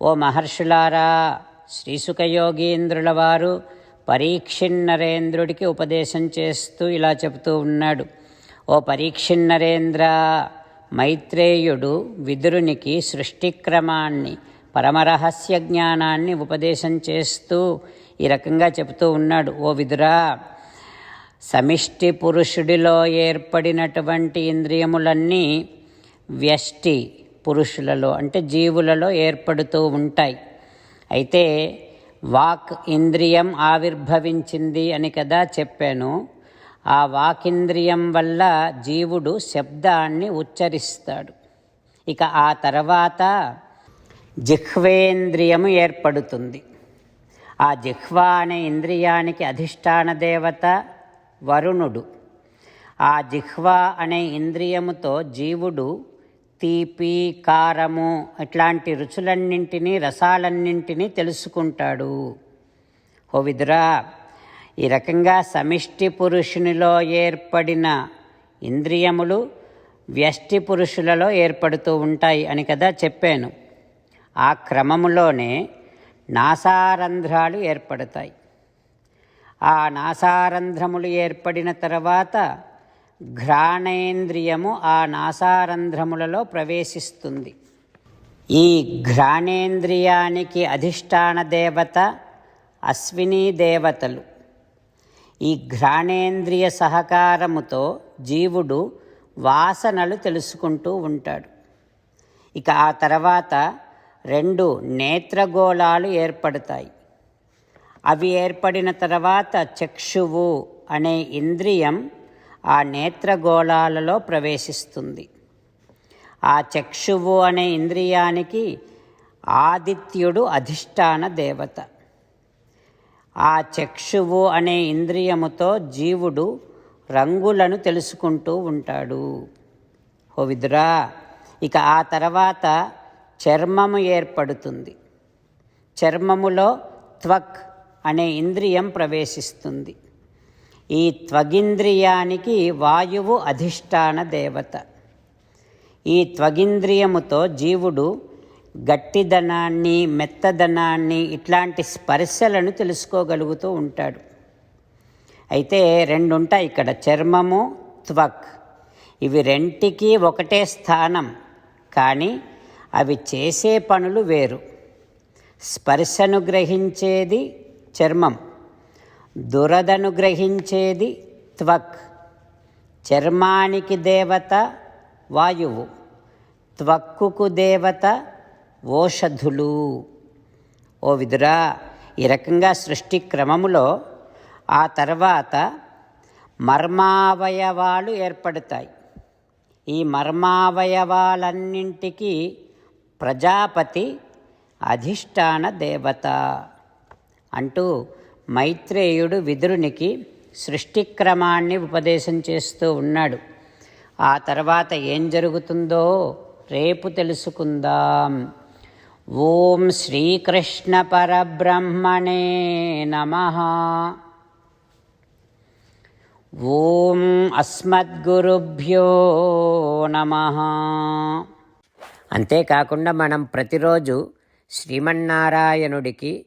ఓ మహర్షులారా శ్రీసుఖయోగీంద్రుల వారు పరీక్షిన్నరేంద్రుడికి ఉపదేశం చేస్తూ ఇలా చెబుతూ ఉన్నాడు. ఓ పరీక్షిన్నరేంద్ర మైత్రేయుడు విదురునికి సృష్టిక్రమాన్ని పరమరహస్య జ్ఞానాన్ని ఉపదేశం చేస్తూ ఈ రకంగా చెబుతూ ఉన్నాడు. ఓ విదురా సమిష్టి పురుషుడిలో ఏర్పడినటువంటి ఇంద్రియములన్నీ వ్యష్టి పురుషులలో అంటే జీవులలో ఏర్పడుతూ ఉంటాయి. అయితే వాక్ ఇంద్రియం ఆవిర్భవించింది అని కదా చెప్పాను. ఆ వాకింద్రియం వల్ల జీవుడు శబ్దాన్ని ఉచ్చరిస్తాడు. ఇక ఆ తర్వాత జిహ్వేంద్రియము ఏర్పడుతుంది. ఆ జిహ్వ అనే ఇంద్రియానికి అధిష్టాన దేవత వరుణుడు. ఆ జిహ్వ అనే ఇంద్రియముతో జీవుడు తీపి కారము ఇట్లాంటి రుచులన్నింటినీ రసాలన్నింటినీ తెలుసుకుంటాడు. ఓ విదురా ఈ రకంగా సమిష్టి పురుషునిలో ఏర్పడిన ఇంద్రియములు వ్యష్టి పురుషులలో ఏర్పడుతూ ఉంటాయి అని కదా చెప్పాను. ఆ క్రమములోనే నాసారంధ్రాలు ఏర్పడతాయి. ఆ నాసారంధ్రములు ఏర్పడిన తర్వాత ఘ్రాణేంద్రియము ఆ నాసారంధ్రములలో ప్రవేశిస్తుంది. ఈ ఘ్రాణేంద్రియానికి అధిష్టాన దేవత అశ్విని దేవతలు. ఈ ఘ్రాణేంద్రియ సహకారముతో జీవుడు వాసనలు తెలుసుకుంటూ ఉంటాడు. ఇక ఆ తర్వాత రెండు నేత్రగోళాలు ఏర్పడతాయి. అవి ఏర్పడిన తర్వాత చక్షువు అనే ఇంద్రియం ఆ నేత్రగోళాలలో ప్రవేశిస్తుంది. ఆ చక్షువు అనే ఇంద్రియానికి ఆదిత్యుడు అధిష్టాన దేవత. ఆ చక్షువు అనే ఇంద్రియముతో జీవుడు రంగులను తెలుసుకుంటూ ఉంటాడు. ఓ విదురా ఇక ఆ తర్వాత చర్మము ఏర్పడుతుంది. చర్మములో త్వక్ అనే ఇంద్రియం ప్రవేశిస్తుంది. ఈ త్వగింద్రియానికి వాయువు అధిష్టాన దేవత. ఈ త్వగింద్రియముతో జీవుడు గట్టిదనాన్ని మెత్తదనాన్ని ఇట్లాంటి స్పర్శలను తెలుసుకోగలుగుతూ ఉంటాడు. అయితే రెండు ఉంటాయి ఇక్కడ. చర్మము త్వక్. ఇవి రెంటికి ఒకటే స్థానం. కానీ అవి చేసే పనులు వేరు. స్పర్శను గ్రహించేది చర్మం. దురదను గ్రహించేది త్వక్. చర్మానికి దేవత వాయువు. త్వక్కుకు దేవత ఓషధులు. ఓ విదురా ఈ రకంగా సృష్టి క్రమములో ఆ తర్వాత మర్మావయవాలు ఏర్పడతాయి. ఈ మర్మావయవాలన్నింటికీ ప్రజాపతి అధిష్టాన దేవత అంటూ మైత్రేయుడు విదురునికి సృష్టిక్రమాన్ని ఉపదేశం చేస్తూ ఉన్నాడు. ఆ తర్వాత ఏం జరుగుతుందో రేపు తెలుసుకుందాం. ఓం శ్రీకృష్ణ పరబ్రహ్మణే నమ. ఓం అస్మద్గురుభ్యో నమ. అంతేకాకుండా మనం ప్రతిరోజు శ్రీమన్నారాయణుడికి